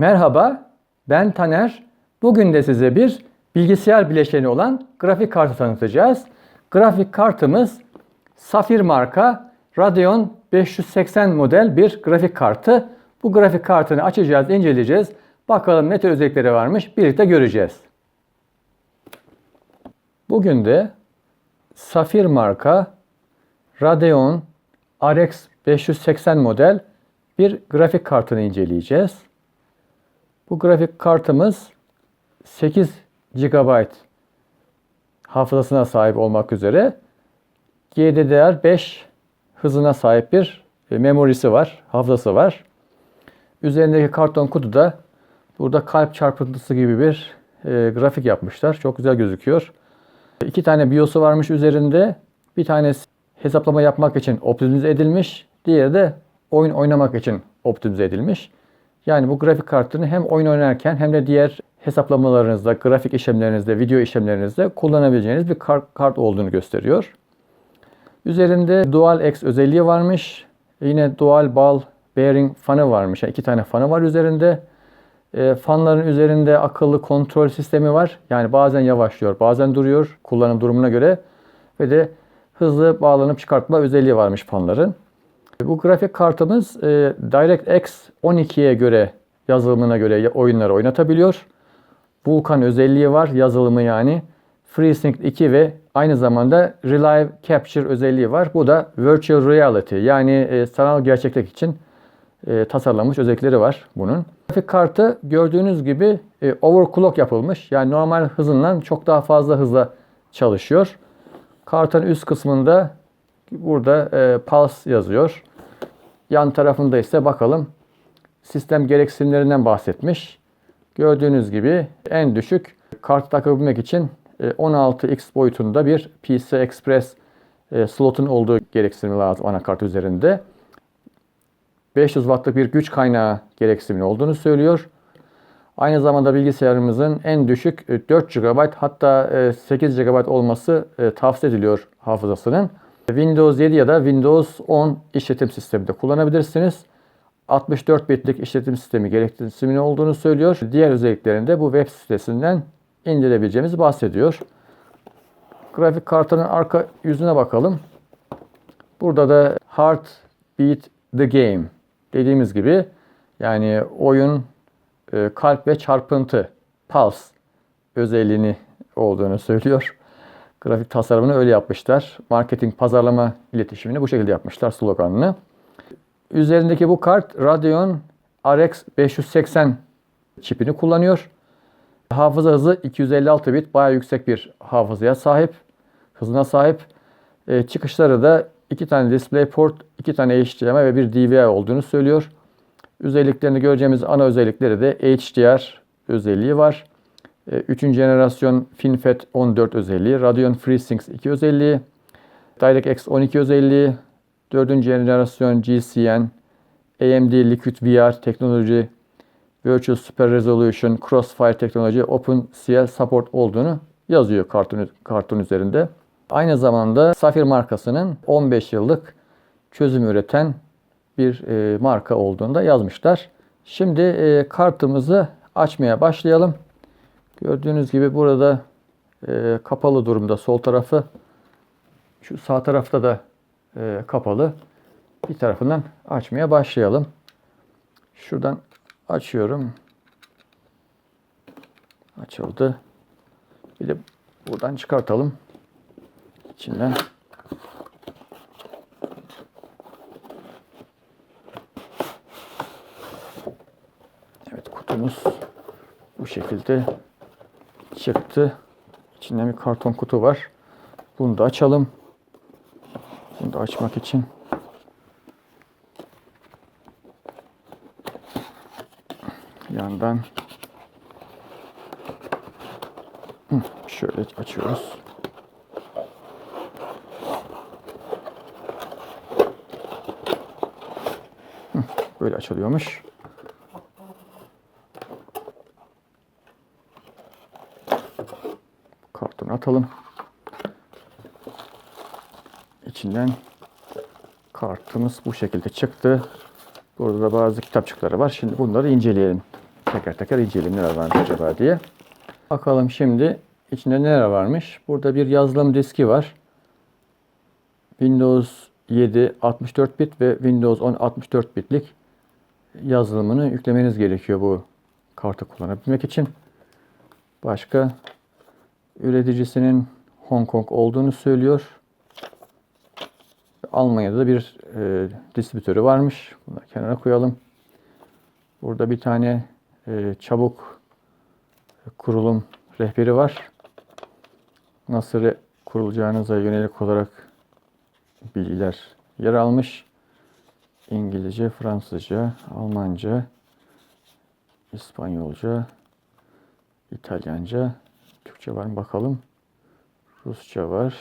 Merhaba, ben Taner. Bugün de size bir bilgisayar bileşeni olan grafik kartı tanıtacağız. Grafik kartımız Safir marka Radeon 580 model bir grafik kartı. Bu grafik kartını açacağız, inceleyeceğiz. Bakalım ne tür özellikleri varmış birlikte göreceğiz. Bugün de Safir marka Radeon RX 580 model bir grafik kartını inceleyeceğiz. Bu grafik kartımız 8 GB hafızasına sahip olmak üzere GDDR5 hızına sahip bir e, memorisi var, hafızası var. Üzerindeki karton kutuda burada kalp çarpıntısı gibi bir e, grafik yapmışlar. Çok güzel gözüküyor. İki tane BIOS'u varmış üzerinde. Bir tanesi hesaplama yapmak için optimize edilmiş. Diğeri de oyun oynamak için optimize edilmiş. Yani bu grafik kartını hem oyun oynarken hem de diğer hesaplamalarınızda, grafik işlemlerinizde, video işlemlerinizde kullanabileceğiniz bir kart, kart olduğunu gösteriyor. Üzerinde Dual X özelliği varmış. Yine Dual Ball Bearing fanı varmış. Yani iki tane fanı var üzerinde. E, fanların üzerinde akıllı kontrol sistemi var. Yani bazen yavaşlıyor, bazen duruyor kullanım durumuna göre. Ve de hızlı bağlanıp çıkartma özelliği varmış fanların. Bu grafik kartımız e, DirectX 12'ye göre yazılımına göre oyunları oynatabiliyor. Vulkan özelliği var yazılımı yani. FreeSync 2 ve aynı zamanda Relive Capture özelliği var. Bu da Virtual Reality yani e, sanal gerçeklik için e, tasarlanmış özellikleri var bunun. Grafik kartı gördüğünüz gibi e, overclock yapılmış. Yani normal hızından çok daha fazla hızla çalışıyor. Kartın üst kısmında burada e, pulse yazıyor. Yan tarafında ise bakalım sistem gereksinimlerinden bahsetmiş. Gördüğünüz gibi en düşük kart takabilmek için e, 16x boyutunda bir PCI Express e, slotun olduğu gereksinimi lazım anakart üzerinde. 500 wattlık bir güç kaynağı gereksinimi olduğunu söylüyor. Aynı zamanda bilgisayarımızın en düşük 4 GB hatta 8 GB olması e, tavsiye ediliyor hafızasının. Windows 7 ya da Windows 10 işletim sisteminde kullanabilirsiniz. 64 bitlik işletim sistemi gereksinimli olduğunu söylüyor. Diğer özelliklerinde bu web sitesinden indirebileceğimizi bahsediyor. Grafik kartının arka yüzüne bakalım. Burada da Heart Beat the Game dediğimiz gibi yani oyun e, kalp ve çarpıntı pulse özelliğini olduğunu söylüyor. Grafik tasarımını öyle yapmışlar. Marketing, pazarlama iletişimini bu şekilde yapmışlar sloganını. Üzerindeki bu kart Radeon RX 580 çipini kullanıyor. Hafıza hızı 256 bit. Bayağı yüksek bir hafızaya sahip. Hızına sahip. E, çıkışları da iki tane DisplayPort, iki tane HDMI ve bir DVI olduğunu söylüyor. Özelliklerini göreceğimiz ana özellikleri de HDR özelliği var. E, üçüncü jenerasyon FinFET 14 özelliği, Radeon FreeSync 2 özelliği, DirectX 12 özelliği, dördüncü jenerasyon GCN, AMD Liquid VR teknoloji, Virtual Super Resolution, Crossfire teknoloji, OpenCL support olduğunu yazıyor kartın, kartın üzerinde. Aynı zamanda Safir markasının 15 yıllık çözüm üreten bir e, marka olduğunu da yazmışlar. Şimdi e, kartımızı açmaya başlayalım. Gördüğünüz gibi burada e, kapalı durumda sol tarafı. Şu sağ tarafta da e, kapalı. Bir tarafından açmaya başlayalım. Şuradan açıyorum. Açıldı. Bir de buradan çıkartalım. İçinden Evet kutumuz bu şekilde çıktı. İçinde bir karton kutu var. Bunu da açalım. Da açmak için yandan şöyle açıyoruz. Böyle açılıyormuş. Atalım. İçinden kartımız bu şekilde çıktı. Burada da bazı kitapçıkları var. Şimdi bunları inceleyelim. teker teker inceleyelim neler varmış acaba diye. Bakalım şimdi içinde neler varmış. Burada bir yazılım diski var. Windows 7 64 bit ve Windows 10 64 bitlik yazılımını yüklemeniz gerekiyor bu kartı kullanabilmek için. Başka üreticisinin Hong Kong olduğunu söylüyor. Almanya'da da bir e, distribütörü varmış. Bunu kenara koyalım. Burada bir tane e, çabuk kurulum rehberi var. Nasıl kurulacağınıza yönelik olarak bilgiler yer almış. İngilizce, Fransızca, Almanca, İspanyolca, İtalyanca, Türkçe var mı bakalım. Rusça var.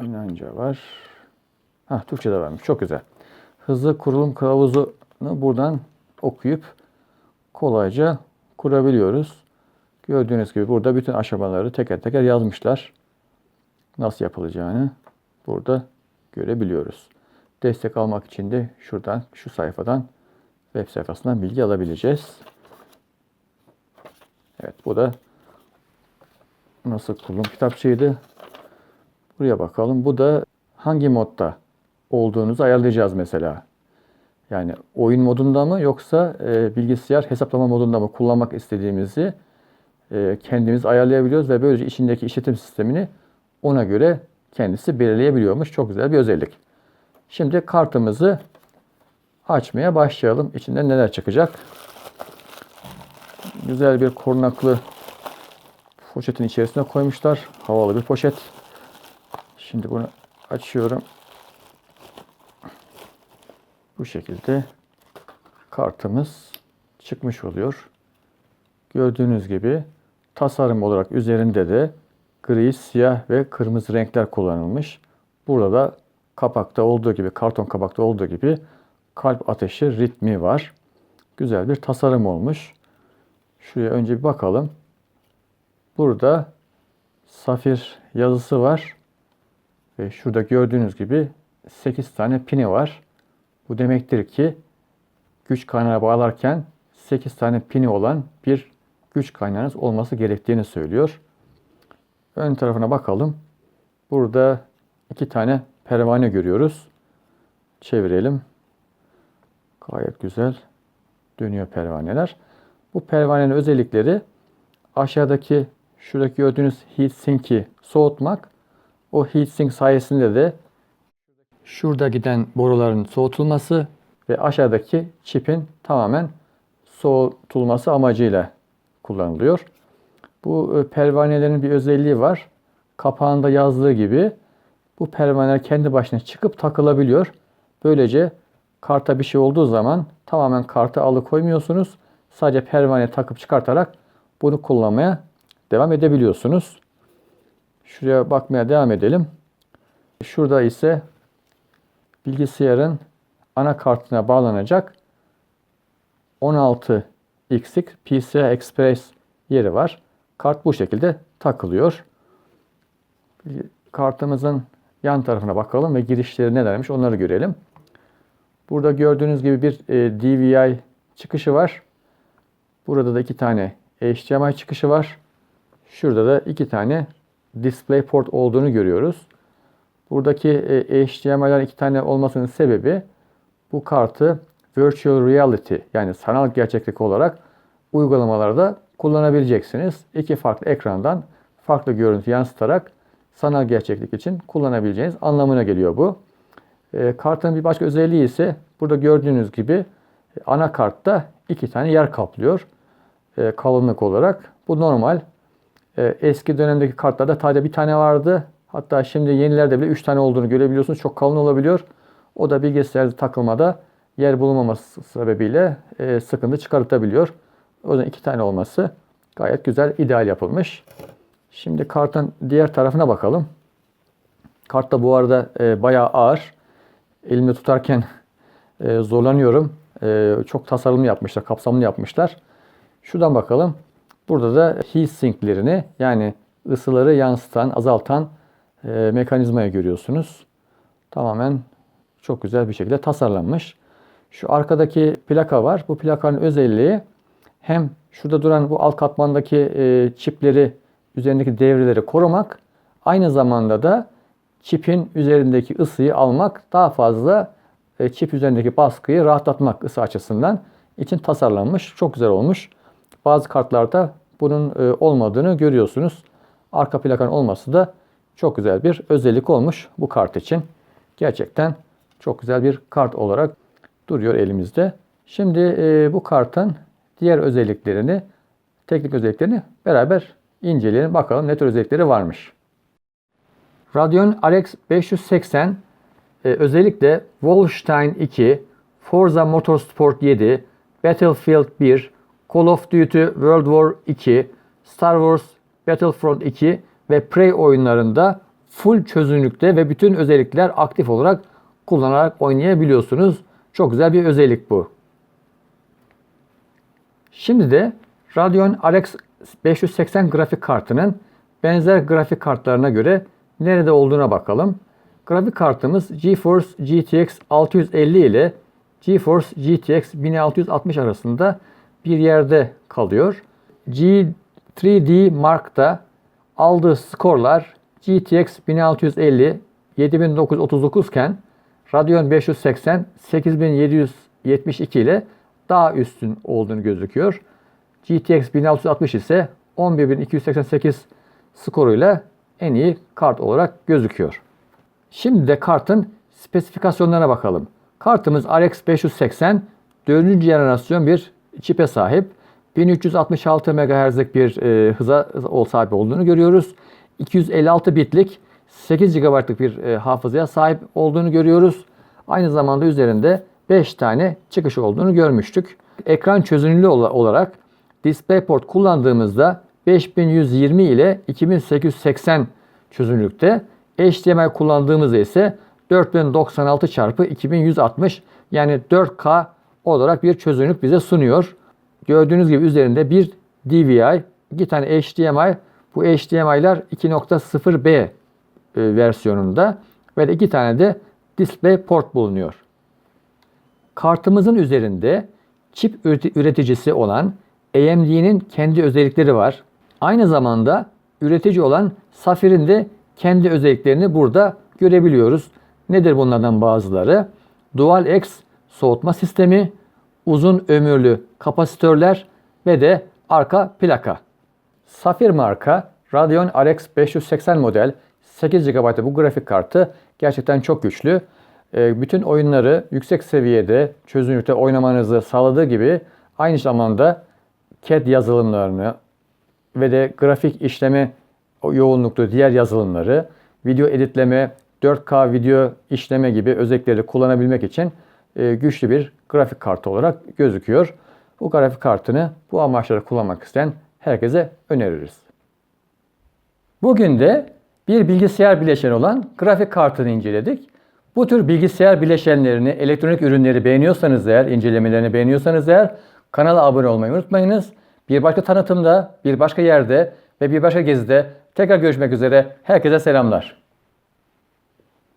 Yunanca var. Ha, Türkçe de varmış. Çok güzel. Hızlı kurulum kılavuzunu buradan okuyup kolayca kurabiliyoruz. Gördüğünüz gibi burada bütün aşamaları teker teker yazmışlar. Nasıl yapılacağını burada görebiliyoruz. Destek almak için de şuradan, şu sayfadan, web sayfasından bilgi alabileceğiz. Evet, bu da nasıl kurulum kitapçığıydı. Buraya bakalım. Bu da hangi modda olduğunuzu ayarlayacağız mesela. Yani oyun modunda mı yoksa e, bilgisayar hesaplama modunda mı kullanmak istediğimizi e, kendimiz ayarlayabiliyoruz ve böylece içindeki işletim sistemini ona göre kendisi belirleyebiliyormuş. Çok güzel bir özellik. Şimdi kartımızı açmaya başlayalım. İçinden neler çıkacak? Güzel bir korunaklı poşetin içerisine koymuşlar. Havalı bir poşet. Şimdi bunu açıyorum. Bu şekilde kartımız çıkmış oluyor. Gördüğünüz gibi tasarım olarak üzerinde de gri, siyah ve kırmızı renkler kullanılmış. Burada da kapakta olduğu gibi, karton kapakta olduğu gibi kalp ateşi ritmi var. Güzel bir tasarım olmuş. Şuraya önce bir bakalım. Burada safir yazısı var. Ve şurada gördüğünüz gibi 8 tane pini var. Bu demektir ki güç kaynağına bağlarken 8 tane pini olan bir güç kaynağınız olması gerektiğini söylüyor. Ön tarafına bakalım. Burada iki tane pervane görüyoruz. Çevirelim. Gayet güzel dönüyor pervaneler. Bu pervanenin özellikleri aşağıdaki şuradaki gördüğünüz heatsink'i soğutmak. O heatsink sayesinde de şurada giden boruların soğutulması ve aşağıdaki çipin tamamen soğutulması amacıyla kullanılıyor. Bu e, pervanelerin bir özelliği var. Kapağında yazdığı gibi bu pervaneler kendi başına çıkıp takılabiliyor. Böylece karta bir şey olduğu zaman tamamen kartı alıkoymuyorsunuz. Sadece pervane takıp çıkartarak bunu kullanmaya devam edebiliyorsunuz. Şuraya bakmaya devam edelim. Şurada ise bilgisayarın anakartına bağlanacak 16x'lik PCI Express yeri var. Kart bu şekilde takılıyor. Kartımızın yan tarafına bakalım ve girişleri nelermiş onları görelim. Burada gördüğünüz gibi bir e, DVI çıkışı var. Burada da iki tane HDMI çıkışı var. Şurada da iki tane DisplayPort olduğunu görüyoruz. Buradaki e, HDMI'lerin iki tane olmasının sebebi bu kartı Virtual Reality yani sanal gerçeklik olarak uygulamalarda kullanabileceksiniz. İki farklı ekrandan farklı görüntü yansıtarak sanal gerçeklik için kullanabileceğiniz anlamına geliyor bu. E, kartın bir başka özelliği ise burada gördüğünüz gibi anakartta iki tane yer kaplıyor e, kalınlık olarak. Bu normal. E, eski dönemdeki kartlarda sadece bir tane vardı. Hatta şimdi yenilerde bile üç tane olduğunu görebiliyorsunuz. Çok kalın olabiliyor. O da bilgisayarda takılmada yer bulunmaması sebebiyle e, sıkıntı çıkartabiliyor. O yüzden iki tane olması gayet güzel, ideal yapılmış. Şimdi kartın diğer tarafına bakalım. Kart da bu arada e, bayağı ağır. Elimde tutarken e, zorlanıyorum. E, çok tasarımlı yapmışlar, kapsamlı yapmışlar. Şuradan bakalım. Burada da heat sinklerini yani ısıları yansıtan, azaltan e, mekanizmayı görüyorsunuz. Tamamen çok güzel bir şekilde tasarlanmış. Şu arkadaki plaka var. Bu plakanın özelliği hem şurada duran bu alt katmandaki e, çipleri, üzerindeki devreleri korumak, aynı zamanda da çipin üzerindeki ısıyı almak, daha fazla çip üzerindeki baskıyı rahatlatmak ısı açısından için tasarlanmış. Çok güzel olmuş. Bazı kartlarda bunun e, olmadığını görüyorsunuz. Arka plakanın olması da çok güzel bir özellik olmuş bu kart için. Gerçekten çok güzel bir kart olarak duruyor elimizde. Şimdi e, bu kartın diğer özelliklerini, teknik özelliklerini beraber inceleyelim. Bakalım ne tür özellikleri varmış. Radeon RX 580 e, özellikle Wolfenstein 2, Forza Motorsport 7, Battlefield 1, Call of Duty World War 2, Star Wars Battlefront 2 ve Prey oyunlarında full çözünürlükte ve bütün özellikler aktif olarak kullanarak oynayabiliyorsunuz. Çok güzel bir özellik bu. Şimdi de Radeon RX 580 grafik kartının benzer grafik kartlarına göre nerede olduğuna bakalım. Grafik kartımız GeForce GTX 650 ile GeForce GTX 1660 arasında bir yerde kalıyor. G3D Mark'ta aldığı skorlar GTX 1650 7939 iken Radeon 580 8772 ile daha üstün olduğunu gözüküyor. GTX 1660 ise 11288 skoruyla en iyi kart olarak gözüküyor. Şimdi de kartın spesifikasyonlarına bakalım. Kartımız RX 580 4. jenerasyon bir çipe sahip. 1366 MHz'lik bir e, hıza sahip olduğunu görüyoruz. 256 bitlik 8 GB'lık bir e, hafızaya sahip olduğunu görüyoruz. Aynı zamanda üzerinde 5 tane çıkış olduğunu görmüştük. Ekran çözünürlüğü olarak DisplayPort kullandığımızda 5120 ile 2880 çözünürlükte. HDMI kullandığımızda ise 4096 çarpı 2160 yani 4K olarak bir çözünürlük bize sunuyor. Gördüğünüz gibi üzerinde bir DVI, iki tane HDMI. Bu HDMI'ler 2.0B e, versiyonunda ve iki tane de DisplayPort bulunuyor. Kartımızın üzerinde çip üreticisi olan AMD'nin kendi özellikleri var. Aynı zamanda üretici olan Safir'in de kendi özelliklerini burada görebiliyoruz. Nedir bunlardan bazıları? Dual X soğutma sistemi, uzun ömürlü kapasitörler ve de arka plaka. Safir marka Radeon RX 580 model 8 GB bu grafik kartı gerçekten çok güçlü. Ee, bütün oyunları yüksek seviyede çözünürlükte oynamanızı sağladığı gibi aynı zamanda CAD yazılımlarını ve de grafik işleme yoğunluklu diğer yazılımları, video editleme, 4K video işleme gibi özellikleri kullanabilmek için e, güçlü bir grafik kartı olarak gözüküyor. Bu grafik kartını bu amaçlara kullanmak isteyen herkese öneririz. Bugün de bir bilgisayar bileşeni olan grafik kartını inceledik. Bu tür bilgisayar bileşenlerini, elektronik ürünleri beğeniyorsanız eğer, incelemelerini beğeniyorsanız eğer kanala abone olmayı unutmayınız. Bir başka tanıtımda, bir başka yerde ve bir başka gezide tekrar görüşmek üzere. Herkese selamlar.